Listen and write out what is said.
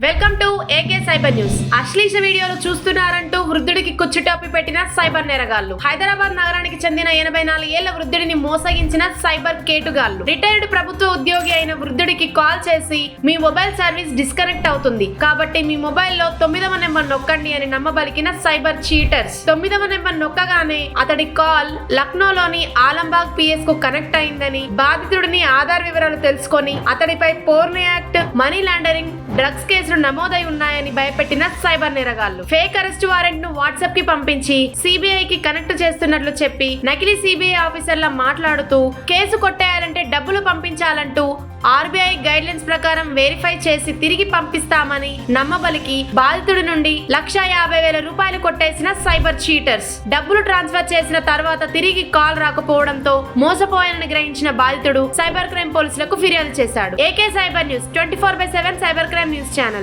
Welcome to AK cyber news అశ్లీష వీడియోలు చూస్తున్నారంటూ వృద్ధ ముచ్చుటప్పి పెట్టిన సైబర్ నేరగాళ్ళు. హైదరాబాద్ నగరానికి చెందిన ఎనభై నాలుగు ఏళ్ళ వృద్ధుడిని మోసగించిన సైబర్ కేటుగాళ్ళు. రిటైర్డ్ ప్రభుత్వ ఉద్యోగి అయిన వృద్ధుడికి కాల్ చేసి మీ మొబైల్ సర్వీస్ డిస్కనెక్ట్ అవుతుంది. కాబట్టి మీ మొబైల్లో తొమ్మిదవ నెంబర్ నొక్కండి అని నమ్మబలికిన సైబర్ చీటర్స్. తొమ్మిదవ నెంబర్ నొక్కగానే అతడి కాల్ లక్నోలోని ఆలంబాగ్ పిఎస్కు కనెక్ట్ అయిందని బాధితుడిని ఆధార్ వివరాలు తెలుసుకొని అతడిపై porn act money laundering drugs కేసులు నమోదై ఉన్నాయని భయపెట్టిన సైబర్ నేరగాళ్ళు. ఫేక్ అరెస్ట్ వారెంట్ను వాట్సాప్ కి పంపించి సిబిఐకి కనెక్ట్ చేస్తున్నట్లు చెప్పి నకిలీ సిబిఐ ఆఫీసర్లా మాట్లాడుతూ కేసు కొట్టేయాలంటే డబ్బులు పంపించాలంటూ ఆర్బీఐ గైడ్ లైన్స్ ప్రకారం వెరిఫై చేసి తిరిగి పంపిస్తామని నమ్మబలికి బాధితుడి నుండి లక్ష యాభై వేల రూపాయలు కొట్టేసిన సైబర్ చీటర్స్. డబ్బులు ట్రాన్స్ఫర్ చేసిన తర్వాత తిరిగి కాల్ రాకపోవడంతో మోసపోయానని గ్రహించిన బాధితుడు సైబర్ క్రైమ్ పోలీసులకు ఫిర్యాదు చేశాడు. AK cyber news twenty four by seven cyber crime news channel.